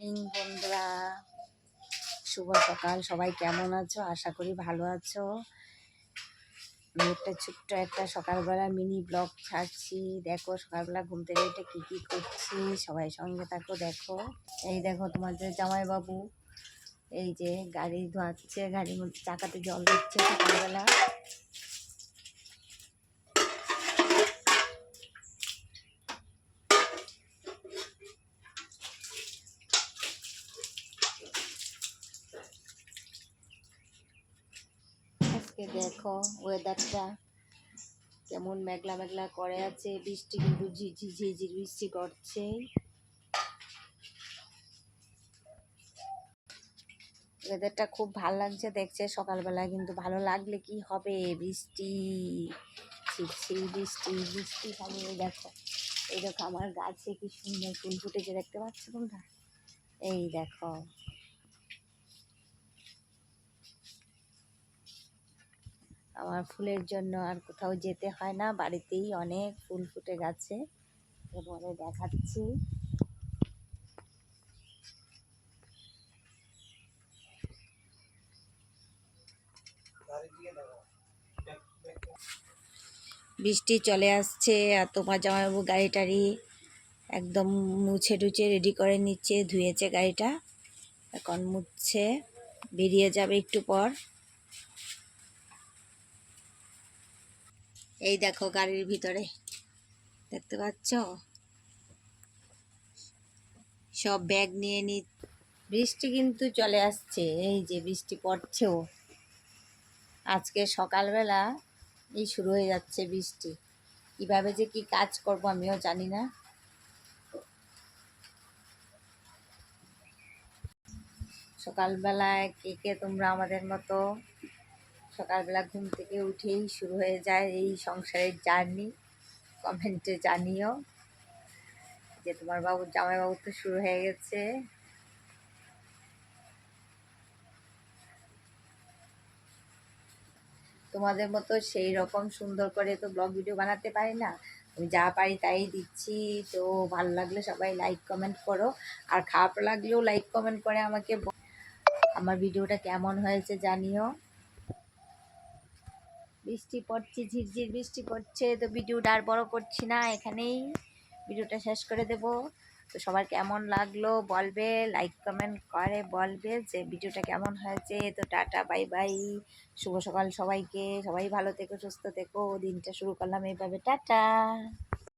Morning বন্ধুরা। শুভ সকাল। সবাই কেমন আছো? আশা করি ভালো আছো। আমি একটা ছোট্ট একটা সকালবেলা মিনি ব্লগ ছাড়ছি। দেখো, সকালবেলা ঘুম থেকে উঠে কী কী করছি? সবাই সঙ্গে থাকো, দেখো। এই দেখো তোমাদের জামাইবাবু, এই যে গাড়ি ধোয়াচ্ছে, গাড়ির মধ্যে চাকাতে জল দিচ্ছে সকালবেলা। আজকে দেখো ওয়েদারটা কেমন মেঘলা মেঘলা করে আছে, বৃষ্টি কিন্তু ঝিঝি ঝিঝির বৃষ্টি করছে। ওয়েদারটা খুব ভালো লাগছে দেখছে সকালবেলা কিন্তু ভালো লাগলে কি হবে? বৃষ্টি ছিপছিপ বৃষ্টি বৃষ্টি এই দেখো। এই দেখো আমার গাছে কি সুন্দর ফুল ফুটেছে, দেখতে পাচ্ছ তোমরা? এই দেখো। আমার ফুলের জন্য আর কোথাও যেতে হয় না। বাড়িতেই অনেক ফুল ফুটে গেছে। এবারে দেখাচ্ছি। বৃষ্টি চলে আসছে আর তোমার জামাইবাবু গাড়ি টাড়ি একদম মুছে টুছে রেডি করে নিচ্ছে, ধুয়েছে গাড়িটা। এখন মুছছে, বেরিয়ে যাবে একটু পর। এই দেখো গাড়ির ভিতরে। দেখতে পাচ্ছ? সব ব্যাগ নিয়ে নি। বৃষ্টি কিন্তু চলে আসছে। এই যে বৃষ্টি পড়ছেও। আজকে সকালবেলা এই শুরু হয়ে যাচ্ছে বৃষ্টি। কীভাবে যে কি কাজ করব আমিও জানি না। সকালবেলায় কে কে তোমরা আমাদের মতো সকালবেলা ঘুম থেকে উঠেই শুরু হয়ে যায় এই সংসারের জার্নি। কমেন্টে জানিও যে তোমার বাবুর জামাইবাবু তো শুরু হয়ে গেছে। তোমাদের মতো সেই রকম সুন্দর করে তো ব্লগ ভিডিও বানাতে পারি না। আমি যা পারি তাই দিচ্ছি। তো ভালো লাগলে সবাই লাইক কমেন্ট করো। আর খারাপ লাগলেও লাইক কমেন্ট করে আমাকে আমার ভিডিওটা কেমন হয়েছে জানিও। বৃষ্টি পড়ছে, ঝিরঝির বৃষ্টি পড়ছে, তো ভিডিওটা আর বড় করছি না, এখানেই ভিডিওটা শেষ করে দেব। তো সবার কেমন লাগল বলবে লাইক কমেন্ট করে বলবে যে ভিডিওটা কেমন হয়েছে। তো টাটা বাই বাই শুভ সকাল সবাইকে, সবাই ভালো থেকো, সুস্থ থেকো, দিনটা শুরু করলাম এইভাবে। টাটা।